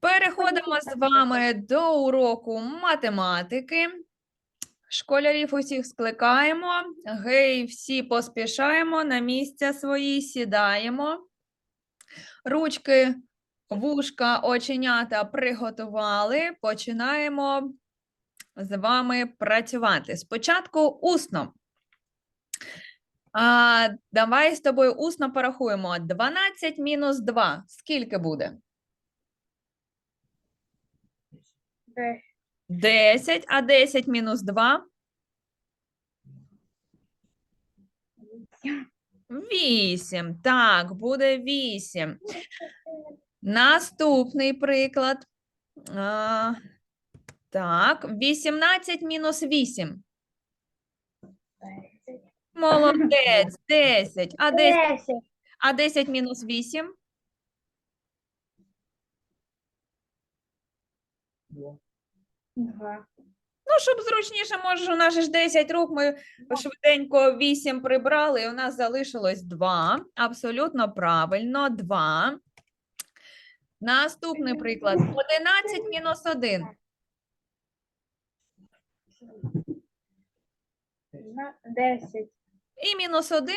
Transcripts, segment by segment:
Переходимо з вами до уроку математики. Школярів усіх скликаємо. Гей, всі поспішаємо, на місця свої сідаємо. Ручки, вушка, оченята приготували. Починаємо з вами працювати. Спочатку усно. А, давай з тобою усно порахуємо. 12 мінус 2. Скільки буде? Де? 10, а 10 мінус 2? 8. Так, буде 8. Наступний приклад. А, так, 18 мінус 8. Молодець, 10. А 10, Десять. а 10 мінус 8? Два. Ну, щоб зручніше, може, у нас же ж 10 рук, ми швиденько 8 прибрали, і у нас залишилось 2. Абсолютно правильно, 2. Наступний приклад. 11 мінус 1. На- Десять. І мінус 1.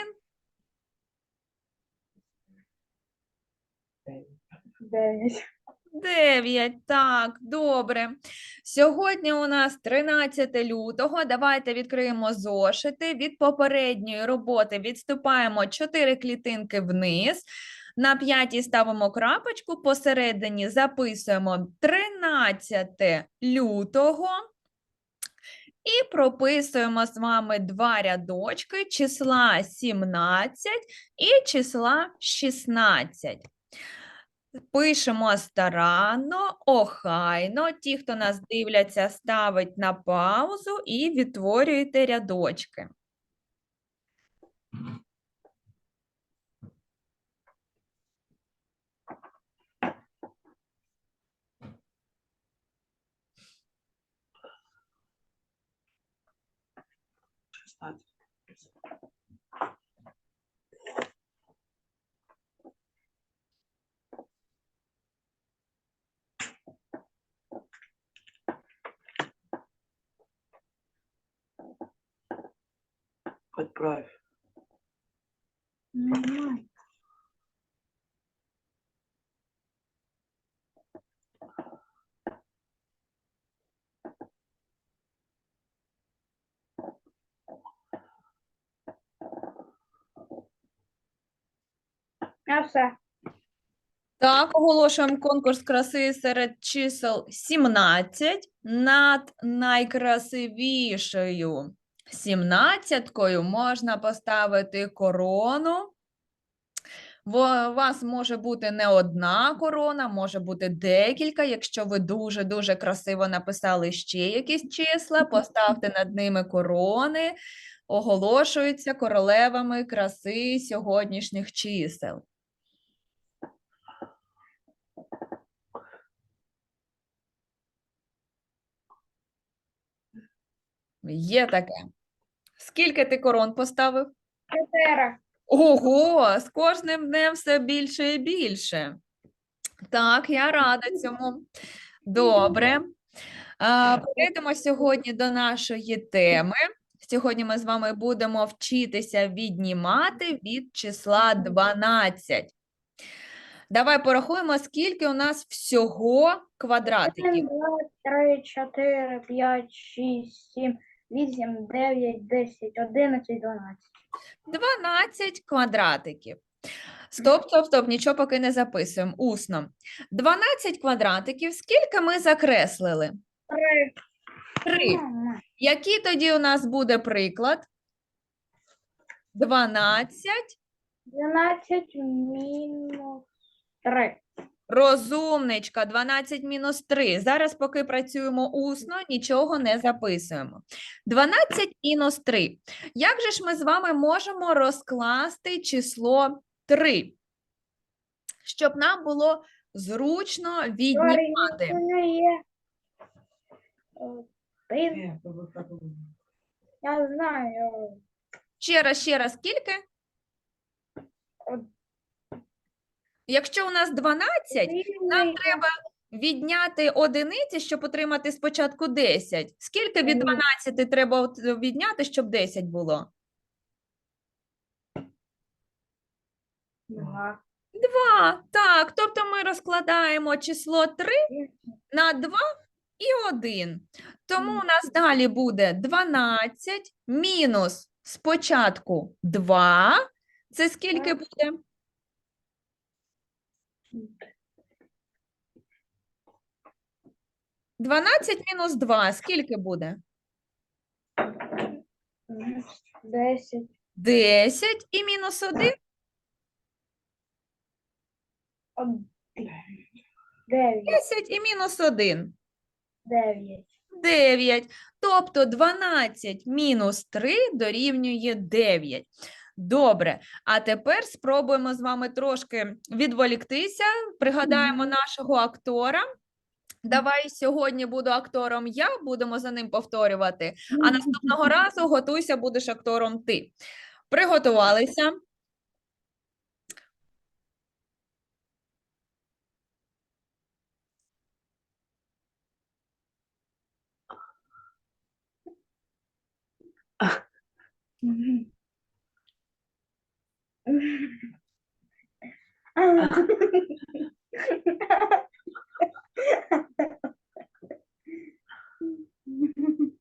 Дев'ять. 9. Так, добре. Сьогодні у нас 13 лютого. Давайте відкриємо зошити. Від попередньої роботи відступаємо 4 клітинки вниз. На п'ятій ставимо крапочку, посередині записуємо 13 лютого. І прописуємо з вами два рядочки числа 17 і числа 16. Пишемо старанно, охайно. Ті, хто нас дивляться, ставить на паузу і відтворюєте рядочки. Отправь. А все. Так, оголошуємо конкурс краси серед чисел 17 над найкрасивішою. Сімнадцяткою можна поставити корону. У вас може бути не одна корона, може бути декілька. Якщо ви дуже-дуже красиво написали ще якісь числа, поставте над ними корони, оголошуються королевами краси сьогоднішніх чисел. Є таке. Скільки ти корон поставив? Чотири. Ого, з кожним днем все більше і більше. Так, я рада цьому. Добре. Перейдемо сьогодні до нашої теми. Сьогодні ми з вами будемо вчитися віднімати від числа 12. Давай порахуємо, скільки у нас всього квадратиків. два, три, чотири, п'ять, шість, сім, вісім, дев'ять, десять, одинадцять, дванадцять. 12 квадратиків. Стоп, стоп, стоп, нічого поки не записуємо. Усно. 12 квадратиків. Скільки ми закреслили? Три. Три. Мама. Який тоді у нас буде приклад? 12. Дванадцять мінус три. Розумничка, 12 мінус 3. Зараз, поки працюємо усно, нічого не записуємо. 12 мінус 3. Як же ж ми з вами можемо розкласти число 3? Щоб нам було зручно віднімати. Е, Я знаю. Ще раз, ще раз, скільки? Якщо у нас 12, нам треба відняти одиниці, щоб отримати спочатку 10. Скільки від Мгм. 12 треба відняти, щоб 10 було? Два. 2. Так, тобто ми розкладаємо число 3 на 2 і 1. Тому у нас далі буде 12 мінус спочатку 2. Це скільки буде? Дванадцять мінус 2. Скільки буде? Мгм. Десять. 10 і мінус 1 Один. Дев'ять. 10 і мінус 1 Дев'ять. 9. Тобто 12 мінус 3 дорівнює 9. Добре, а тепер спробуємо з вами трошки відволіктися. Пригадаємо нашого актора. Давай сьогодні буду актором я, будемо за ним повторювати. А наступного разу готуйся, будеш актором ти. Приготувалися. フフフフ。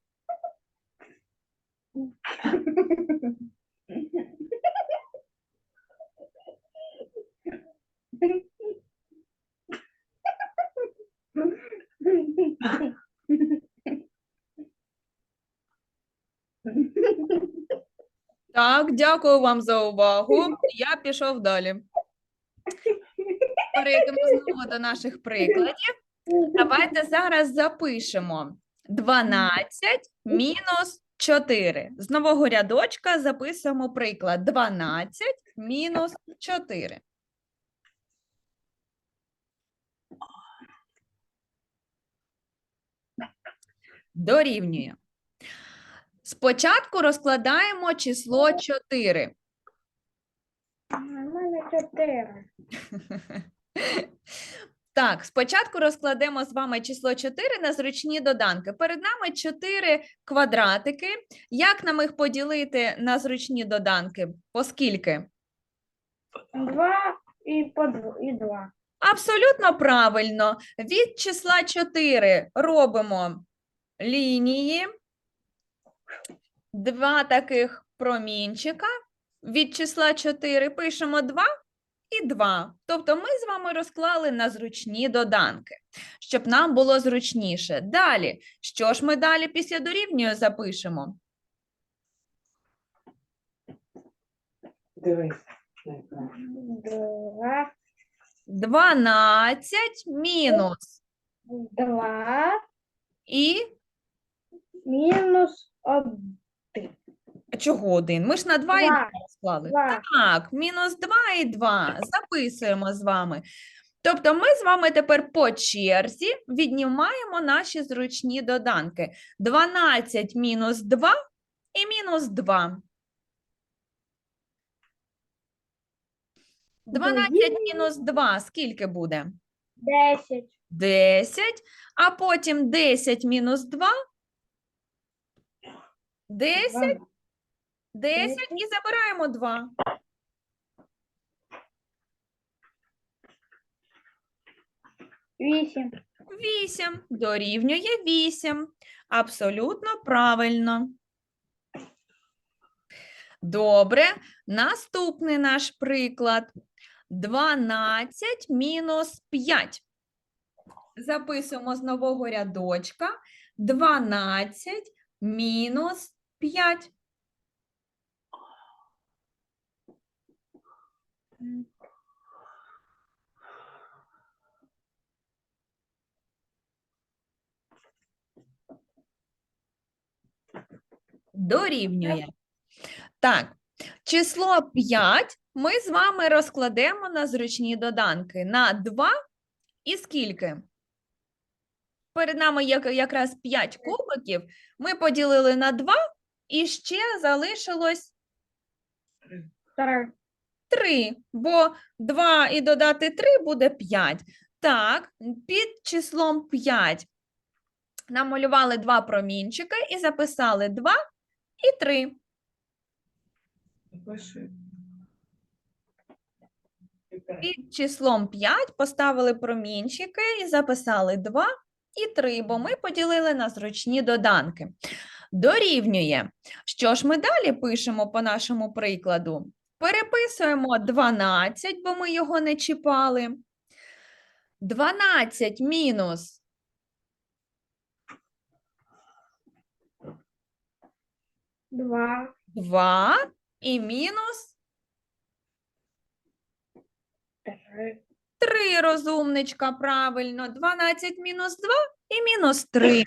Так, дякую вам за увагу. Я пішов далі. Перейдемо знову до наших прикладів. Давайте зараз запишемо 12 мінус 4. З нового рядочка записуємо приклад 12 мінус 4. Дорівнює. Спочатку розкладаємо число 4. У мене чотири. Так, спочатку розкладемо з вами число 4 на зручні доданки. Перед нами 4 квадратики. Як нам їх поділити на зручні доданки? По скільки? Два і по дв- Абсолютно правильно. Від числа 4 робимо лінії, два таких промінчика. Від числа 4 пишемо 2 і 2. Тобто ми з вами розклали на зручні доданки, щоб нам було зручніше. Далі, що ж ми далі після дорівнює запишемо? Дивись. на. Два. 12 мінус Два. і Мінус один. чого один? Ми ж на 2 і Два. 2 склали. Два. Так, мінус 2 і 2. Записуємо з вами. Тобто ми з вами тепер по черзі віднімаємо наші зручні доданки. 12 мінус 2 і мінус 2. 12 мінус 2 скільки буде? Десять. 10, а потім 10 мінус 2. 10, Два. 10 і забираємо 2. Вісім. 8 дорівнює 8. Абсолютно правильно. Добре. Наступний наш приклад. 12 мінус 5. Записуємо з нового рядочка. 12 мінус 5. Дорівнює. Так, число 5 ми з вами розкладемо на зручні доданки на 2 і скільки? Перед нами якраз 5 кубиків. Ми поділили на 2 і ще залишилось Три. бо 2 і додати 3 буде 5. Так, під числом 5 намалювали два промінчики і записали 2 і 3. Запиши. Під числом 5 поставили промінчики і записали 2 і 3, бо ми поділили на зручні доданки. Дорівнює. Що ж ми далі пишемо по нашому прикладу? Переписуємо 12, бо ми його не чіпали. 12 мінус 2, 2 і мінус 3, 3, розумничка, правильно. 12 мінус 2 і мінус 3.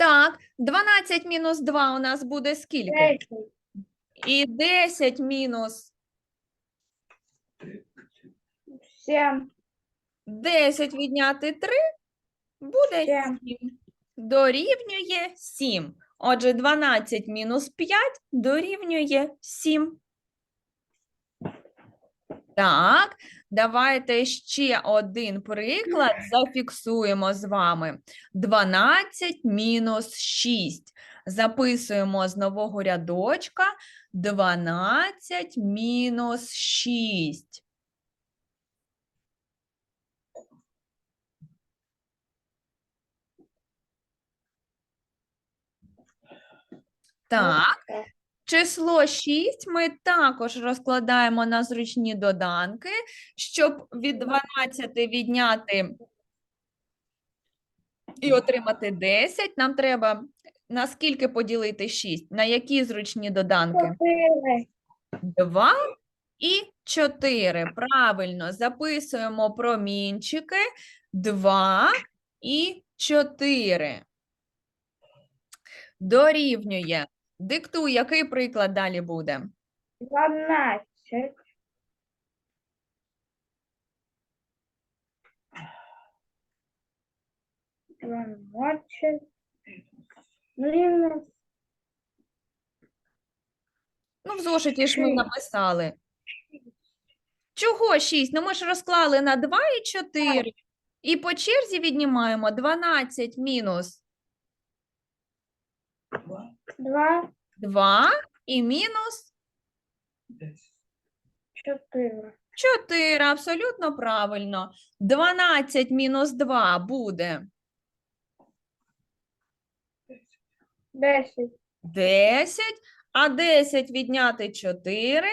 Так, 12 мінус 2 у нас буде скільки? 10, І 10 мінус 7, 10 відняти 3 буде Сім. 7. Дорівнює 7. Отже, 12 мінус 5 дорівнює 7. Так, давайте ще один приклад зафіксуємо з вами. 12 мінус 6. Записуємо з нового рядочка 12 мінус 6. Так, число 6 ми також розкладаємо на зручні доданки, щоб від 12 відняти і отримати 10. Нам треба на скільки поділити 6? На які зручні доданки? 4, 2 і 4. Правильно, записуємо промінчики 2 і 4. Дорівнює. Диктуй, який приклад далі буде? 12, Дванадцять, мінус Ну, в зошиті ж ми написали. Чого 6? Ну, ми ж розклали на 2 і 4. І по черзі віднімаємо 12 мінус Два, два, 2 і мінус десять. чотири, 4. Абсолютно правильно. 12 мінус 2 буде десять, 10, а 10 відняти 4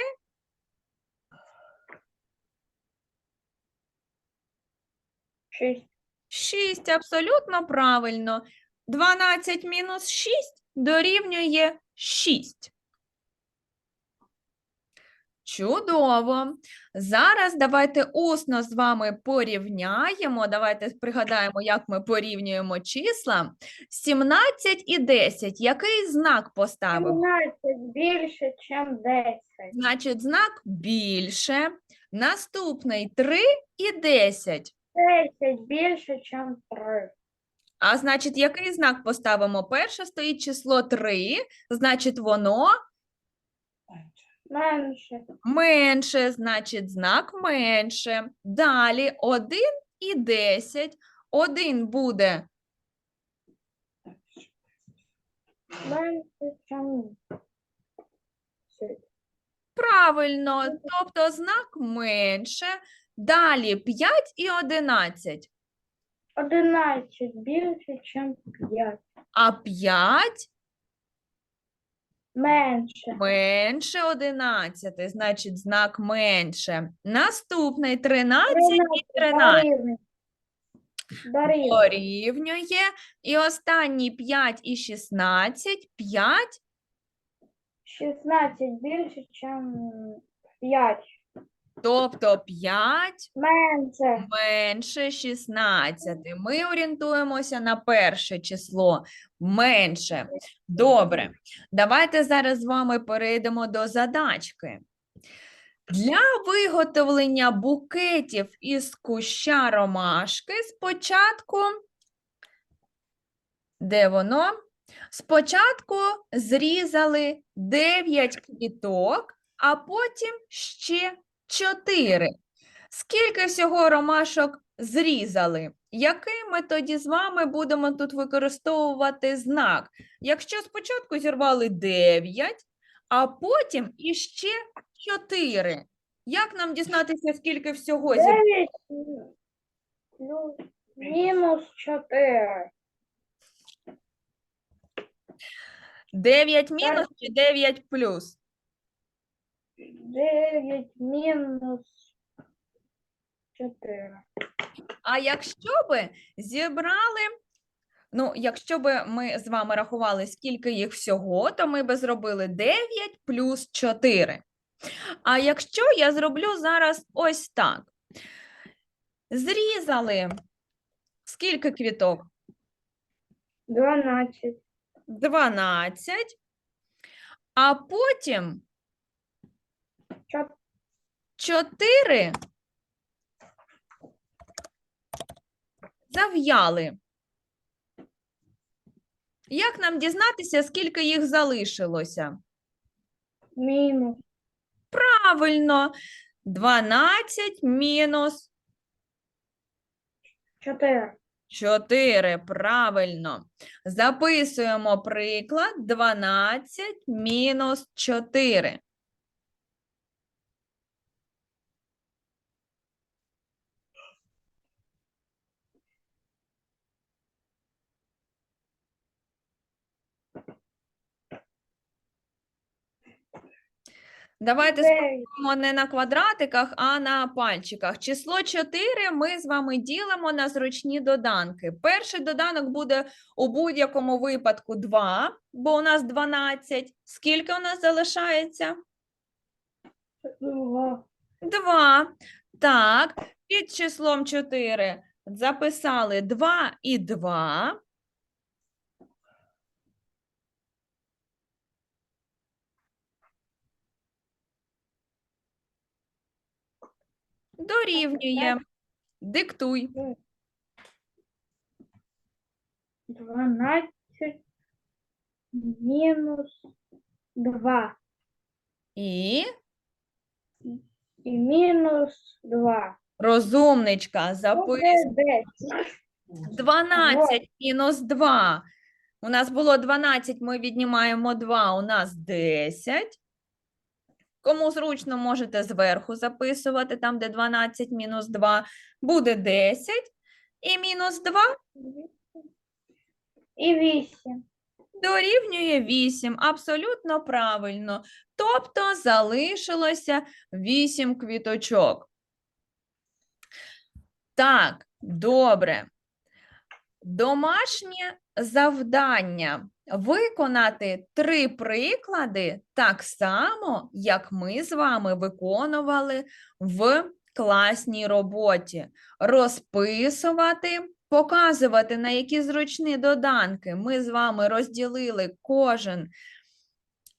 шість, 6. Абсолютно правильно. 12 мінус 6 дорівнює 6. Чудово. Зараз давайте усно з вами порівняємо. Давайте пригадаємо, як ми порівнюємо числа. 17 і 10. Який знак поставимо? сімнадцять більше, ніж десять, Значить, знак більше. Наступний 3 і 10. десять більше, ніж три, А значить, який знак поставимо? Перше стоїть число 3, значить, воно менше, менше, значить, знак менше. Далі 1 і 10. 1 буде менше, ніж правильно, тобто знак менше. Далі 5 і 11. Одинадцять більше, ніж п'ять, А 5 менше, менше 11, значить, знак менше. Наступний 13 і 13. дорівнює, дорівнює, Дорівнює. І останні 5 і 16. 5 шістнадцять більше, ніж п'ять, Тобто 5 менше, менше 16. Ми орієнтуємося на перше число менше. Добре. Давайте зараз з вами перейдемо до задачки. Для виготовлення букетів із куща ромашки спочатку, де воно? Спочатку зрізали 9 квіток а потім ще 4. Скільки всього ромашок зрізали? Який ми тоді з вами будемо тут використовувати знак? Якщо спочатку зірвали 9, а потім іще 4. Як нам дізнатися, скільки всього зірвали? 9 плюс мінус 4. 9 мінус чи 9 плюс? 9 мінус 4. А якщо би зібрали, ну, якщо би ми з вами рахували, скільки їх всього, то ми би зробили 9 плюс 4. А якщо я зроблю зараз ось так. Зрізали скільки квіток? 12. 12. А потім Чот- 4 зав'яли. Як нам дізнатися, скільки їх залишилося? Мінус. Правильно, 12 мінус 4. 4. Правильно. Записуємо приклад 12 мінус 4. Давайте 9. Ділимо не на квадратиках, а на пальчиках. Число 4 ми з вами ділимо на зручні доданки. Перший доданок буде у будь-якому випадку 2, бо у нас 12. Скільки у нас залишається? 2. 2. Так, під числом 4 записали 2 і 2. Дорівнює. Диктуй. 12 мінус 2. І І мінус 2. розумничка, записуй. Буде 10. 12 мінус 2. У нас було 12, ми віднімаємо 2, у нас 10. Кому зручно, можете зверху записувати, там, де 12 мінус 2, буде 10. І мінус 2 І 8. дорівнює 8. Абсолютно правильно. Тобто залишилося 8 квіточок. Так, добре. Домашнє завдання виконати три приклади так само, як ми з вами виконували в класній роботі. Розписувати, показувати, на які зручні доданки ми з вами розділили кожен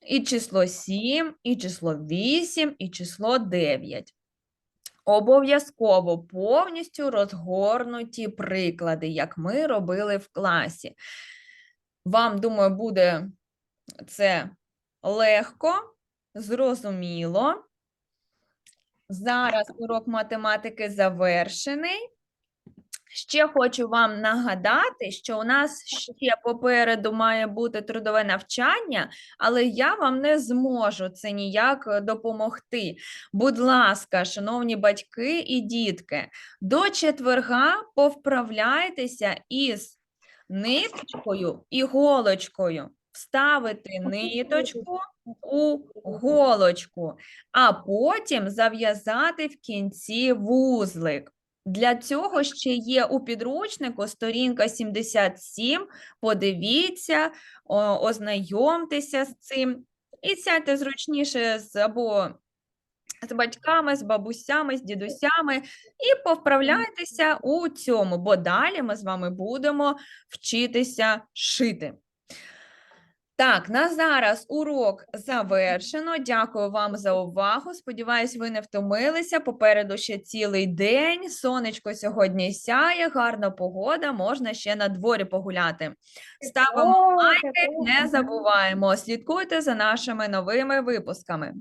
і число 7, і число 8, і число 9. Обов'язково повністю розгорнуті приклади, як ми робили в класі. Вам, думаю, буде це легко, зрозуміло. Зараз урок математики завершений. Ще хочу вам нагадати, що у нас ще попереду має бути трудове навчання, але я вам не зможу це ніяк допомогти. Будь ласка, шановні батьки і дітки, до четверга повправляйтеся із ниточкою і голочкою. Вставити ниточку у голочку, а потім зав'язати в кінці вузлик. Для цього ще є у підручнику сторінка 77. Подивіться, ознайомтеся з цим і сядьте зручніше з або з батьками, з бабусями, з дідусями і повправляйтеся у цьому, бо далі ми з вами будемо вчитися шити. Так, на зараз урок завершено. Дякую вам за увагу. Сподіваюсь, ви не втомилися. Попереду ще цілий день. Сонечко сьогодні сяє, гарна погода, можна ще на дворі погуляти. Ставимо лайки, не забуваємо. Слідкуйте за нашими новими випусками.